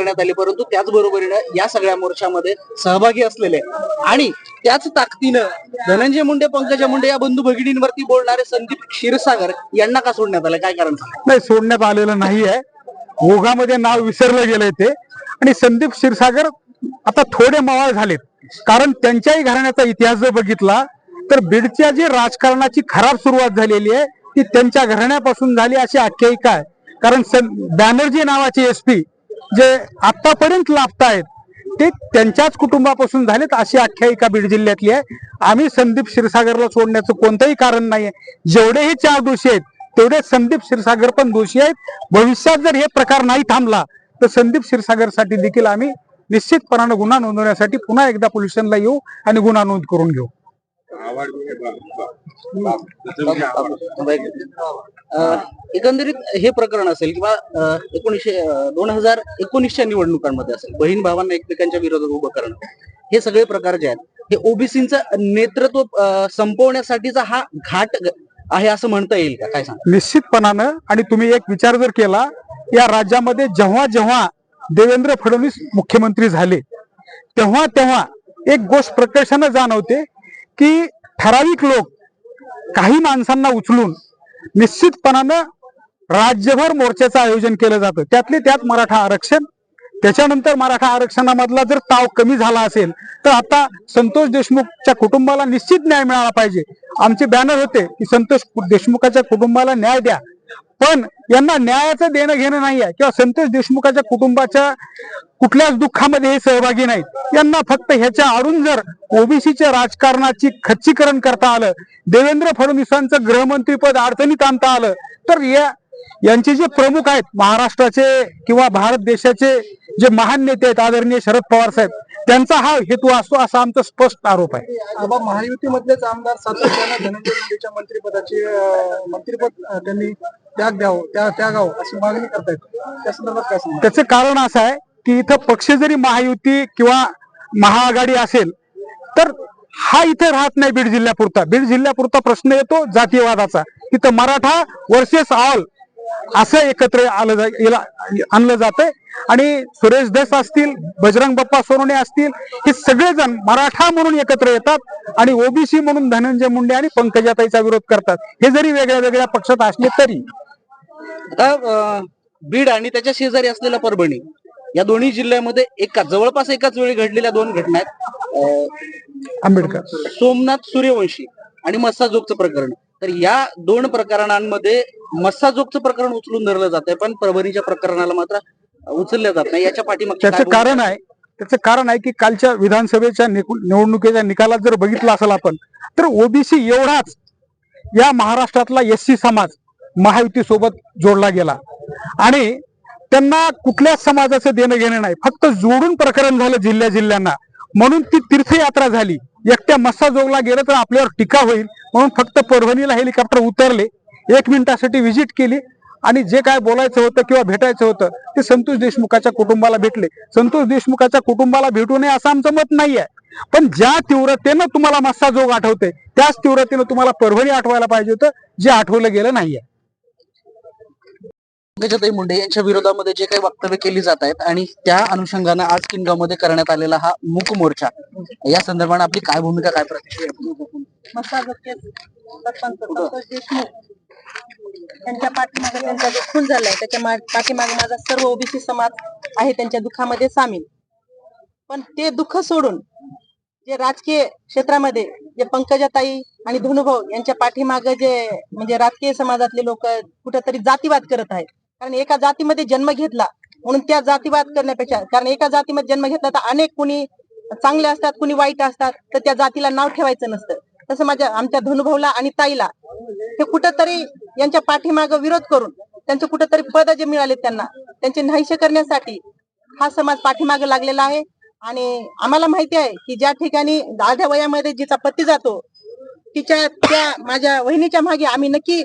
करण्यात आली परंतु त्याचबरोबरीनं या सगळ्या मोर्चामध्ये सहभागी असलेले आणि त्याच ताकदीनं धनंजय मुंडे पंकजा मुंडे या बंधू भगिनींवरती बोलणारे संदीप क्षीरसागर यांना का सोडण्यात आलं? काय कारण नाही सोडण्यात आलेलं नाहीये ओघामध्ये नाव विसरलं गेलंय ते. आणि संदीप क्षीरसागर आता थोडे मवाळ झालेत. कारण त्यांच्याही घराण्याचा इतिहास जर बघितला तर बीडच्या जी राजकारणाची खराब सुरुवात झालेली आहे ती त्यांच्या घराण्यापासून झाली अशी आख्यायिका आहे. कारण बॅनर्जी नावाचे एसपी जे आतापर्यंत लाभतायत ते त्यांच्याच कुटुंबापासून झालेत अशी आख्यायिका बीड जिल्ह्यातली आहे. आम्ही संदीप क्षीरसागरला सोडण्याचं कोणतंही कारण नाहीये. जेवढेही चार दोषी आहेत तेवढे संदीप क्षीरसागर पण दोषी आहेत. भविष्यात जर हे प्रकार नाही थांबला तर संदीप क्षीरसागरसाठी देखील आम्ही निश्चितपणानं गुन्हा नोंदवण्यासाठी पुन्हा एकदा पोलीस स्टेशनला येऊ आणि गुन्हा नोंद करून घेऊ. एकंदरीत हे प्रकरण असेल किंवा एकोणीसशे दोन हजार एकोणीसच्या निवडणुकांमध्ये असेल बहीण भावांना एकमेकांच्या विरोधात उभं करणं हे सगळे प्रकार जे आहेत हे ओबीसीचं नेतृत्व संपवण्यासाठीचा हा घाट आहे असं म्हणता येईल का? काय सांग निश्चितपणानं आणि तुम्ही एक विचार जर केला या राज्यामध्ये जेव्हा जेव्हा देवेंद्र फडणवीस मुख्यमंत्री झाले तेव्हा तेव्हा एक गोष्ट प्रकर्षानं जाणवते की ठराविक लोक काही माणसांना उचलून निश्चितपणानं राज्यभर मोर्चाचं आयोजन केलं जातं. त्यातले त्यात मराठा आरक्षण. त्याच्यानंतर मराठा आरक्षणामधला जर ताव कमी झाला असेल तर आता संतोष देशमुखच्या कुटुंबाला निश्चित न्याय मिळाला पाहिजे. आमचे बॅनर होते की संतोष देशमुखाच्या कुटुंबाला न्याय द्या. पण यांना न्यायाचं देणं घेणं नाही आहे किंवा संतोष देशमुखाच्या कुटुंबाच्या कुठल्याच दुःखामध्ये हे सहभागी नाहीत. यांना फक्त ह्याच्या आडून जर ओबीसीच्या राजकारणाची खच्चीकरण करता आलं देवेंद्र फडणवीसांचं गृहमंत्रीपद अडचणीत आणता आलं तर या यांचे जे प्रमुख आहेत महाराष्ट्राचे किंवा भारत देशाचे जे महान नेते आहेत आदरणीय शरद पवार साहेब त्यांचा हा हेतू असतो असा आमचा स्पष्ट आरोप आहे. बाबा महायुतीमधलेच आमदार सातत्यानं धनंजय मुंडेच्या मंत्रिपदाची मंत्रिपद त्यांनी त्याग द्यावं त्या त्यागावं अशी मागणी करतायत. त्या संदर्भात काय त्याचं कारण असं आहे की इथं पक्ष जरी महायुती किंवा महाआघाडी असेल तर हा इथे राहत नाही बीड जिल्ह्यापुरता. बीड जिल्ह्यापुरता प्रश्न येतो जातीयवादाचा. इथं मराठा वर्सेस ऑल असं एकत्र आलं आणलं जातंय. आणि सुरेश धस असतील बजरंग बाप्पा सोनवणे असतील हे सगळेजण मराठा म्हणून एकत्र येतात आणि ओबीसी म्हणून धनंजय मुंडे आणि पंकजाताईचा विरोध करतात. हे जरी वेगळ्या वेगळ्या पक्षात असले तरी. आता बीड आणि त्याच्या शेजारी असलेला परभणी या दोन्ही जिल्ह्यामध्ये एका जवळपास एकाच वेळी घडलेल्या दोन घटना आहेत. आंबेडकर. सोमनाथ सूर्यवंशी आणि मस्साजोगचं प्रकरण. तर या दोन प्रकरणांमध्ये मस्साजोगचं प्रकरण उचलून धरलं जात पण परभणीच्या प्रकरणाला मात्र उचललं जात नाही. याच्या पाठीमागचं काय त्याचं कारण आहे त्याचं कारण आहे की कालच्या विधानसभेच्या निवडणुकीच्या निकालात जर बघितलं असेल आपण तर ओबीसी एवढाच या महाराष्ट्रातला एस सी समाज महायुती सोबत जोडला गेला. आणि त्यांना कुठल्याच समाजाचं देणं घेणं नाही फक्त जोडून प्रकरण झालं जिल्ह्या जिल्ह्यांना म्हणून ती तीर्थयात्रा झाली. एकट्या मस्सा जोगला गेलं तर आपल्यावर टीका होईल. म्हणून फक्त परभणीला हेलिकॉप्टर उतरले. एक मिनिटासाठी व्हिजिट केली. आणि जे काय बोलायचं होतं किंवा भेटायचं होतं ते संतोष देशमुखाच्या कुटुंबाला भेटले. संतोष देशमुखाच्या कुटुंबाला भेटू नये असं आमचं मत नाही आहे पण ज्या तीव्रतेनं तुम्हाला मस्सा जोग आठवते त्याच तीव्रतेनं तुम्हाला परभणी आठवायला पाहिजे होतं जे आठवलं गेलं नाहीये. पंकजाताई मुंडे यांच्या विरोधामध्ये जे काही वक्तव्य केली जात आहेत आणि त्या अनुषंगानं आज किनगावमध्ये करण्यात आलेला हा मूक मोर्चा. या संदर्भात आपली काय भूमिका काय प्रतिक्रिया त्यांच्या पाठीमागे त्यांचा जो खून झालाय त्याच्या पाठीमागे माझा सर्व ओबीसी समाज आहे त्यांच्या दुःखामध्ये सामील. पण ते दुःख सोडून जे राजकीय क्षेत्रामध्ये जे पंकजाताई आणि धनुभाऊ यांच्या पाठीमागे जे म्हणजे राजकीय समाजातले लोक कुठेतरी जातीवाद करत आहेत कारण एका जातीमध्ये जन्म घेतला म्हणून त्या जातीवाद करण्यापेक्षा कारण एका जातीमध्ये जन्म घेतला तर अनेक कुणी चांगले असतात कुणी वाईट असतात तर त्या जातीला नाव ठेवायचं नसतं. तसं माझ्या आमच्या धनुभाऊला आणि ताईला हे कुठंतरी यांच्या पाठीमाग विरोध करून त्यांचे कुठंतरी पद जे मिळाले त्यांना त्यांचे नाहीशे करण्यासाठी हा समाज पाठीमागे लागलेला आहे. आणि आम्हाला माहिती आहे की ज्या ठिकाणी अर्ध्या वयामध्ये जिचा पती जातो तिच्या त्या माझ्या वहिनीच्या मागे आम्ही नक्की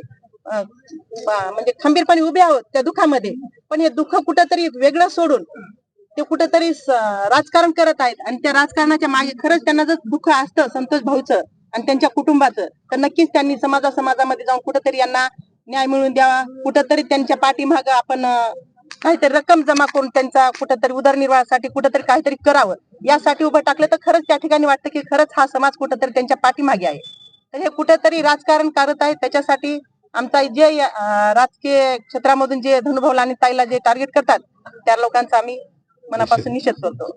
म्हणजे खंबीरपणे उभे आहोत त्या दुःखामध्ये. पण हे दुःख कुठंतरी वेगळं सोडून ते कुठंतरी राजकारण करत आहेत. आणि त्या राजकारणाच्या मागे खरंच त्यांना जर दुःख असतं संतोष भाऊचं आणि त्यांच्या कुटुंबाचं तर नक्कीच त्यांनी समाजा समाजामध्ये जाऊन कुठंतरी यांना न्याय मिळवून द्यावा. कुठंतरी त्यांच्या पाठीमाग आपण काहीतरी रक्कम जमा करून त्यांचा कुठंतरी उदरनिर्वाहासाठी कुठंतरी काहीतरी करावं. यासाठी उभं टाकलं तर खरंच त्या ठिकाणी वाटतं की खरंच हा समाज कुठंतरी त्यांच्या पाठीमागे आहे. तर हे कुठंतरी राजकारण करत आहे. त्याच्यासाठी आमचा जे राजकीय क्षेत्रामधून जे धनुभाऊ आणि ताईला जे टार्गेट करतात त्या लोकांचा आम्ही मनापासून निषेध करतो.